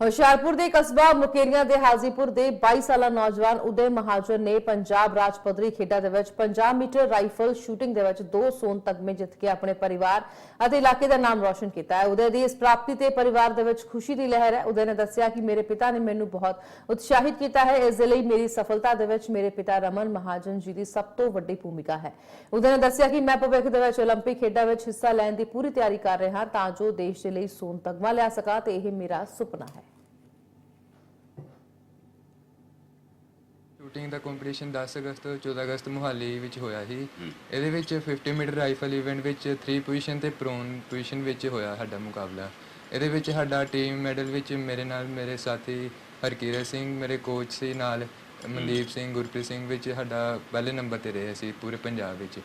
ਹੁਸ਼ਿਆਰਪੁਰ ਦੇ ਕਸਬਾ ਮੁਕੇਰੀਆਂ ਦੇ ਹਾਜ਼ੀਪੁਰ ਦੇ 22 ਸਾਲਾ ਨੌਜਵਾਨ ਉਦੇ ਮਹਾਜਨ ਨੇ ਪੰਜਾਬ ਰਾਜ ਪੱਧਰੀ ਖੇਡਾਂ ਦੇ ਵਿੱਚ 50 ਮੀਟਰ ਰਾਈਫਲ ਸ਼ੂਟਿੰਗ ਦੇ ਵਿੱਚ ਦੋ ਸੋਨ ਤਗਮੇ ਜਿੱਤ ਕੇ ਆਪਣੇ ਪਰਿਵਾਰ ਅਤੇ ਇਲਾਕੇ ਦਾ ਨਾਮ ਰੌਸ਼ਨ ਕੀਤਾ ਹੈ ਉਦੇ ਦੀ ਇਸ ਪ੍ਰਾਪਤੀ ਤੇ ਪਰਿਵਾਰ ਦੇ ਵਿੱਚ ਖੁਸ਼ੀ ਦੀ ਲਹਿਰ ਹੈ ਉਦੇ ਨੇ ਦੱਸਿਆ ਕਿ ਮੇਰੇ ਪਿਤਾ ਨੇ ਮੈਨੂੰ ਬਹੁਤ ਉਤਸ਼ਾਹਿਤ ਕੀਤਾ ਹੈ ਇਸ ਦੇ ਲਈ ਮੇਰੀ ਸਫਲਤਾ ਦੇ ਵਿੱਚ ਮੇਰੇ ਪਿਤਾ ਰਮਨ ਮਹਾਜਨ ਜੀ ਦੀ ਸਭ ਤੋਂ ਵੱਡੀ ਭੂਮਿਕਾ ਹੈ ਉਦੇ ਨੇ ਦੱਸਿਆ ਕਿ ਮੈਂ ਭਵਿੱਖ ਦੇ ਵਿੱਚ 올림픽 ਖੇਡਾਂ ਵਿੱਚ ਹਿੱਸਾ ਲੈਣ ਦੀ ਪੂਰੀ ਤਿਆਰੀ ਕਰ ਰਿਹਾ ਹਾਂ ਤਾਂ ਜੋ ਦੇਸ਼ ਦੇ ਲਈ ਸੋਨ ਤਗਮਾ ਲਿਆ ਸਕਾਂ ਤੇ ਇਹ ਮੇਰਾ ਸੁਪਨਾ ਹੈ ਸ਼ੂਟਿੰਗ ਦਾ ਕੰਪੀਟੀਸ਼ਨ 10 ਅਗਸਤ ਤੋਂ 14 ਅਗਸਤ ਮੁਹਾਲੀ ਵਿੱਚ ਹੋਇਆ ਸੀ। ਇਹਦੇ ਵਿੱਚ 50 ਮੀਟਰ ਰਾਈਫਲ ਇਵੈਂਟ ਵਿੱਚ 3 ਪੋਜੀਸ਼ਨ ਤੇ ਪ੍ਰੋਨ ਪੋਜੀਸ਼ਨ ਵਿੱਚ ਹੋਇਆ ਸਾਡਾ ਮੁਕਾਬਲਾ। ਇਹਦੇ ਵਿੱਚ ਸਾਡਾ ਟੀਮ ਮੈਡਲ ਵਿੱਚ ਮੇਰੇ ਨਾਲ ਮੇਰੇ ਸਾਥੀ ਹਰਕੀਰਤ ਸਿੰਘ ਮੇਰੇ ਕੋਚ ਸੀ ਨਾਲ ਮਨਦੀਪ ਸਿੰਘ ਗੁਰਪ੍ਰੀਤ ਸਿੰਘ ਵਿੱਚ ਸਾਡਾ ਪਹਿਲੇ ਨੰਬਰ ਤੇ ਰਹੇ ਸੀ ਪੂਰੇ ਪੰਜਾਬ ਵਿੱਚ।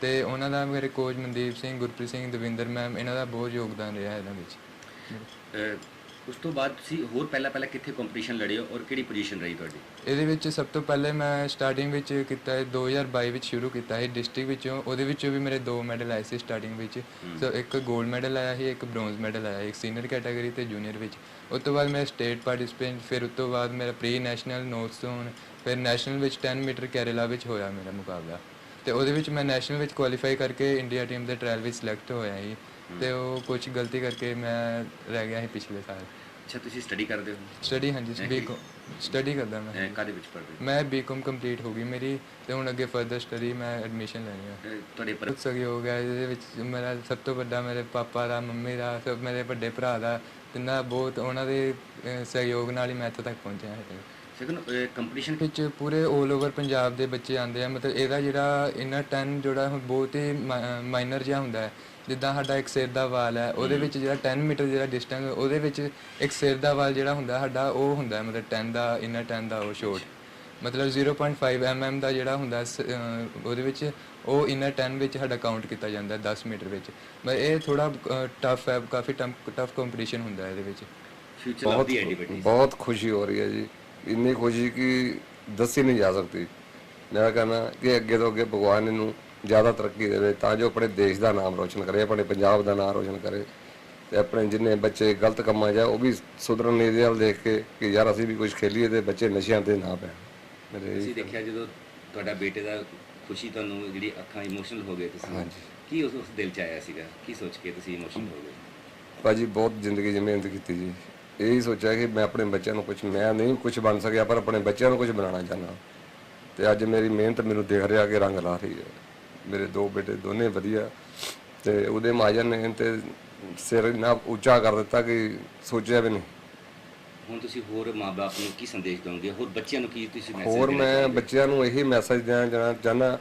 ਤੇ ਉਹਨਾਂ ਦਾ ਮੇਰੇ ਕੋਚ ਮਨਦੀਪ ਸਿੰਘ ਗੁਰਪ੍ਰੀਤ ਸਿੰਘ ਦਵਿੰਦਰ ਮੈਮ ਇਹਨਾਂ ਦਾ ਬਹੁਤ ਯੋਗਦਾਨ ਰਿਹਾ ਇਹਨਾਂ ਵਿੱਚ। ਉਸ ਤੋਂ ਬਾਅਦ ਤੁਸੀਂ ਹੋਰ ਪਹਿਲਾਂ ਪਹਿਲਾਂ ਕਿੱਥੇ ਕੰਪੀਟੀਸ਼ਨ ਲੜੇ ਹੋ ਔਰ ਕਿਹੜੀ ਪੋਜੀਸ਼ਨ ਰਹੀ ਤੁਹਾਡੀ? ਇਹਦੇ ਵਿੱਚ ਸਭ ਤੋਂ ਪਹਿਲੇ ਮੈਂ ਸਟਾਰਟਿੰਗ ਵਿੱਚ ਕੀਤਾ ਹੈ 2022 ਵਿੱਚ ਸ਼ੁਰੂ ਕੀਤਾ ਹੈ ਡਿਸਟ੍ਰਿਕਟ ਵਿੱਚੋਂ ਉਹਦੇ ਵਿੱਚੋਂ ਵੀ ਮੇਰੇ ਦੋ ਮੈਡਲ ਆਏ ਸੀ ਸਟਾਰਟਿੰਗ ਵਿੱਚ। ਸੋ ਇੱਕ 골ਡ ਮੈਡਲ ਆਇਆ ਸੀ ਇੱਕ ਬ੍ਰੌਂਜ਼ ਮੈਡਲ ਆਇਆ ਇੱਕ ਸੀਨੀਅਰ ਕੈਟਾਗਰੀ ਤੇ ਜੂਨੀਅਰ ਵਿੱਚ। ਉਸ ਤੋਂ ਬਾਅਦ ਮੈਂ ਸਟੇਟ ਪਾਰਟਿਸਿਪੇਟ ਫਿਰ ਉਸ ਤੋਂ ਬਾਅਦ ਮੇਰਾ ਪ੍ਰੀ ਨੈਸ਼ਨਲ ਨੋਰਥ ਜ਼ੋਨ ਫਿਰ ਨੈਸ਼ਨਲ ਵਿੱਚ 10 ਮੀਟਰ ਕੇਰਲਾ ਵਿੱਚ ਹੋਇਆ ਮੇਰਾ ਮੁਕਾਬਲਾ। ਤੇ ਉਹਦੇ ਵਿੱਚ ਮੈਂ ਨੈਸ਼ਨਲ ਵਿੱਚ ਕੁਆਲੀਫਾਈ ਕਰਕੇ ਇੰਡੀਆ ਟੀਮ ਦੇ ਟ੍ਰਾਇਲ ਵਿੱਚ ਸਿਲੈਕਟ ਹੋਇਆ ਸੀ। ਤੇ ਉਹ ਕੁਝ ਗਲਤੀ ਕਰਕੇ ਮੈਂ ਰਹਿ ਗਿਆ ਸੀ ਪਿਛਲੇ ਸਾਲ। ਅੱਛਾ ਤੁਸੀਂ ਸਟੱਡੀ ਕਰਦੇ ਹੋ? ਸਟੱਡੀ ਹਾਂਜੀ ਬੀਕਮ ਸਟੱਡੀ ਕਰਦਾ ਮੈਂ। ਅਹ ਕਾਹਦੇ ਵਿੱਚ ਪੜ੍ਹਦੇ ਹੋ? ਮੈਂ ਬੀਕਾਮ ਕੰਪਲੀਟ ਹੋ ਗਈ ਮੇਰੀ ਤੇ ਹੁਣ ਅੱਗੇ ਫਰਦਰ ਸਟੱਡੀ ਮੈਂ ਐਡਮਿਸ਼ਨ ਲੈਣੀ ਹੈ ਅਹ ਤੁਹਾਡੇ ਪਰ ਬਹੁਤ ਸਹਿਯੋਗ ਹੈ ਇਹਦੇ ਵਿੱਚ ਮੇਰਾ ਸਭ ਤੋਂ ਵੱਡਾ ਮੇਰੇ ਪਾਪਾ ਦਾ ਮੰਮੀ ਦਾ ਸਭ ਮੇਰੇ ਵੱਡੇ ਭਰਾ ਦਾ ਤਿੰਨਾਂ ਬਹੁਤ ਉਹਨਾਂ ਦੇ ਅਹ, ਸਹਿਯੋਗ ਨਾਲ ਹੀ ਮੈਂ ਇੱਥੇ ਤੱਕ ਪਹੁੰਚਿਆ ਹਾਂ। ਸਗਨ ਵਿੱਚ ਪੂਰੇ 올 ਓਵਰ ਪੰਜਾਬ ਦੇ ਬੱਚੇ ਆਉਂਦੇ ਆ ਮਤਲਬ ਇਹਦਾ ਜਿਹੜਾ ਇਨਰ 10 ਜਿਹੜਾ ਬਹੁਤ ਹੀ ਮਾਈਨਰ ਜਿਹਾ ਹੁੰਦਾ ਹੈ। ਜਿੱਦਾਂ ਸਾਡਾ ਇੱਕ ਸਿਰ ਦਾ ਵਾਲ ਹੈ ਉਹਦੇ ਵਿੱਚ ਜਿਹੜਾ 10 ਮੀਟਰ ਜਿਹੜਾ ਡਿਸਟੈਂਸ ਉਹਦੇ ਵਿੱਚ ਇੱਕ ਸਿਰ ਦਾ ਵਾਲ ਜਿਹੜਾ ਹੁੰਦਾ ਸਾਡਾ ਉਹ ਹੁੰਦਾ ਮਤਲਬ 10 ਦਾ ਇਨਰ 10 ਦਾ ਉਹ ਸ਼ੋਰਟ ਮਤਲਬ 0.5 mm ਦਾ ਜਿਹੜਾ ਹੁੰਦਾ ਉਹਦੇ ਵਿੱਚ ਉਹ ਇਨਰ 10 ਵਿੱਚ ਸਾਡਾ ਕਾਊਂਟ ਕੀਤਾ ਜਾਂਦਾ ਹੈ 10 ਮੀਟਰ ਵਿੱਚ। ਮੈਂ ਇਹ ਥੋੜਾ ਟਫ ਹੈ ਕਾਫੀ ਟਫ ਕੰਪੀਟੀਸ਼ਨ ਹੁੰਦਾ ਹੈ ਇਹਦੇ ਵਿੱਚ। ਬਹੁਤ ਖੁਸ਼ੀ ਹੋ ਰਹੀ ਹੈ ਜੀ। ਇੰਨੀ ਖੁਸ਼ੀ ਕਿ ਦੱਸੀ ਨਹੀਂ ਜਾ ਸਕਦੀ। ਮੈਂ ਕਹਿਣਾ ਕਿ ਅੱਗੇ ਤੋਂ ਅੱਗੇ ਭਗਵਾਨ ਇਹਨੂੰ ਜ਼ਿਆਦਾ ਤਰੱਕੀ ਦੇਵੇ ਤਾਂ ਜੋ ਆਪਣੇ ਦੇਸ਼ ਦਾ ਨਾਮ ਰੋਸ਼ਨ ਕਰੇ ਆਪਣੇ ਪੰਜਾਬ ਦਾ ਨਾਮ ਰੋਸ਼ਨ ਕਰੇ ਤੇ ਆਪਣੇ ਜਿੰਨੇ ਬੱਚੇ ਗਲਤ ਕੰਮਾਂ 'ਚ ਆ ਉਹ ਵੀ ਸੁਧਰਨ ਲਈ ਦੇ ਵੱਲ ਦੇਖ ਕੇ ਕਿ ਯਾਰ ਅਸੀਂ ਵੀ ਕੁਝ ਖੇਲੀਏ ਤੇ ਬੱਚੇ ਨਸ਼ਿਆਂ ਤੇ ਨਾ ਪੈਣ। ਮੇਰੇ ਤੁਸੀਂ ਦੇਖਿਆ ਜਦੋਂ ਤੁਹਾਡਾ ਬੇਟੇ ਦਾ ਖੁਸ਼ੀ ਤੁਹਾਨੂੰ ਜਿਹੜੀ ਅੱਖਾਂ ਇਮੋਸ਼ਨਲ ਹੋ ਗਏ ਤੁਸੀਂ ਕੀ ਉਸ ਦਿਲ ਚ ਆਇਆ ਸੀਗਾ? ਕੀ ਸੋਚ ਕੇ ਤੁਸੀਂ ਇਮੋਸ਼ਨਲ ਹੋ ਗਏ? ਭਾਜੀ ਬਹੁਤ ਜ਼ਿੰਦਗੀ ਜਿਵੇਂ ਜ਼ਿੰਦਗੀ ਕੀਤੀ ਜੀ। ਇਹੀ ਸੋਚਿਆ ਕਿ ਮੈਂ ਆਪਣੇ ਬੱਚਿਆਂ ਨੂੰ ਕੁਝ ਮੈਂ ਨਹੀਂ ਕੁਝ ਬਣ ਸਕਿਆ ਪਰ ਆਪਣੇ ਬੱਚਿਆਂ ਨੂੰ ਕੁਝ ਬਣਾਉਣਾ ਚਾਹੁੰਦਾ। ਤੇ ਅੱਜ ਮੇਰੀ ਮਿਹਨਤ ਮੈਨੂੰ ਦਿਖ ਰਿਹਾ ਕਿ ਰੰਗ ਲਾ ਰਹੀ ਹੈ। ਮੇਰੇ ਦੋ ਬੇਟੇ ਦੋਨੇ ਵਧੀਆ। ਤੇ ਉਹਦੇ ਮਾਜਨ ਨੇ ਤੇ ਸਿਰ ਇੰਨਾ ਉੱਚਾ ਕਰ ਦਿੱਤਾ ਕਿ ਸੋਚਿਆ ਵੀ ਨਹੀਂ। ਹੁਣ ਤੁਸੀਂ ਹੋਰ ਮਾਪੇ ਨੂੰ ਕੀ ਸੰਦੇਸ਼ ਦਿਓਗੇ ਹੋਰ ਬੱਚਿਆਂ ਨੂੰ ਕੀ ਤੁਸੀਂ ਮੈਸੇਜ ਹੋਰ ਮੈਂ ਬੱਚਿਆਂ ਨੂੰ ਇਹੀ ਮੈਸੇਜ ਦੇਣਾ ਚਾਹਣਾ ਚਾਹੁੰਦਾ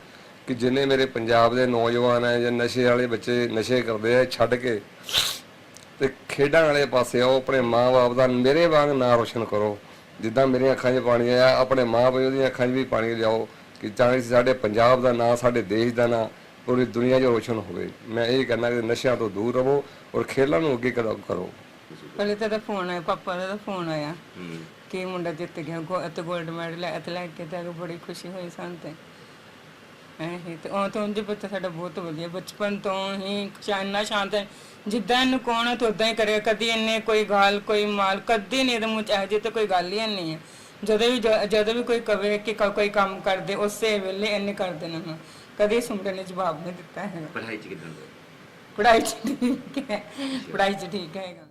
ਕਿ ਜਿੰਨੇ ਮੇਰੇ ਪੰਜਾਬ ਦੇ ਨੌਜਵਾਨ ਹੈ ਜਾਂ ਨਸ਼ੇ ਵਾਲੇ ਬੱਚੇ ਨਸ਼ੇ ਕਰਦੇ ਆ ਛੱਡ ਕੇ ਤੇ ਖੇਡਾਂ ਵਾਲੇ ਪਾਸੇ ਆਓ ਆਪਣੇ ਮਾਂ-ਬਾਪ ਦਾ ਮੇਰੇ ਵਾਂਗ ਨਾਂ ਰੋਸ਼ਨ ਕਰੋ। ਜਿੱਦਾਂ ਮੇਰੀਆਂ ਅੱਖਾਂ 'ਚ ਪਾਣੀ ਆਇਆ ਆਪਣੇ ਮਾਂ-ਪਿਓ ਦੀਆਂ ਅੱਖਾਂ 'ਚ ਵੀ ਪਾਣੀ ਲਿਆਓ ਕਿ ਤਾਂ ਕਿ ਸਾਡੇ ਪੰਜਾਬ ਦਾ ਨਾਂ ਸਾਡੇ ਦੇਸ਼ ਦਾ ਨਾਂ ਪੂਰੀ ਦੁਨੀਆ 'ਚ ਰੋਸ਼ਨ ਹੋਵੇ। ਮੈਂ ਇਹ ਕਹਿੰਦਾ ਕਿ ਨਸ਼ਿਆਂ ਤੋਂ ਦੂਰ ਰਹੋ ਔਰ ਖੇਡਾਂ ਨੂੰ ਅੱਗੇ ਕਦਮ ਕਰੋ। ਪਹਿਲੇ ਤਾਂ ਫੋਨ ਆਇਆ ਪਾਪਾ ਦਾ ਤਾਂ ਫੋਨ ਆਇਆ ਕਿ ਮੁੰਡਾ ਜਿੱਤ ਗਿਆ ਅਤੇ 골ਡ ਮੈਡਲ ਲੈ ਤੇ ਕੇ ਤੇ ਬੜੀ ਖੁਸ਼ੀ ਹੋਈ ਸਾਨੂੰ ਤੇ। ਇਹ ਤੇ ਉਹ ਤਾਂ ਉਹਦੇ ਬੱਚਾ ਸਾਡਾ ਬਹੁਤ ਵਧੀਆ ਬਚਪਨ ਤੋਂ ਹੀ ਚਾਨਣਾ ਸ਼ਾਂਤ ਹੈ। ਜਿੱਦਾਂ ਇਹਨੂੰ ਕੌਣ ਹੈ ਉਦਾਂ ਹੀ ਕਰਿਆ ਕਦੀ ਇਹਨੇ ਕੋਈ ਗਾਲ ਕੋਈ ਮਾਲ ਕਦੀ ਨਹੀਂ ਇਹਦੇ ਮੂੰਹ ਚ ਇਹੋ ਜਿਹੀ ਤਾਂ ਕੋਈ ਗੱਲ ਹੀ ਨਹੀਂ ਹੈ। ਜਦੋਂ ਵੀ ਜ- ਜਦੋਂ ਵੀ ਕੋਈ ਕਵੇ ਕਿ ਕ- ਕੋਈ ਕੰਮ ਕਰਦੇ ਉਸੇ ਵੇਲੇ ਇਹਨੇ ਕਰ ਦੇਣਾ ਹਾਂ ਕਦੀ ਮੁੰਡੇ ਨੇ ਜਵਾਬ ਨਹੀਂ ਦਿੱਤਾ ਹੈਗਾ। ਪੜ੍ਹਾਈ ਚ ਕਿਦਾਂ ਦੇ? ਪੜਾਈ ਚ ਠੀਕ ਹੈ। ਪੜਾਈ ਚ ਠੀਕ ਹੈਗਾ।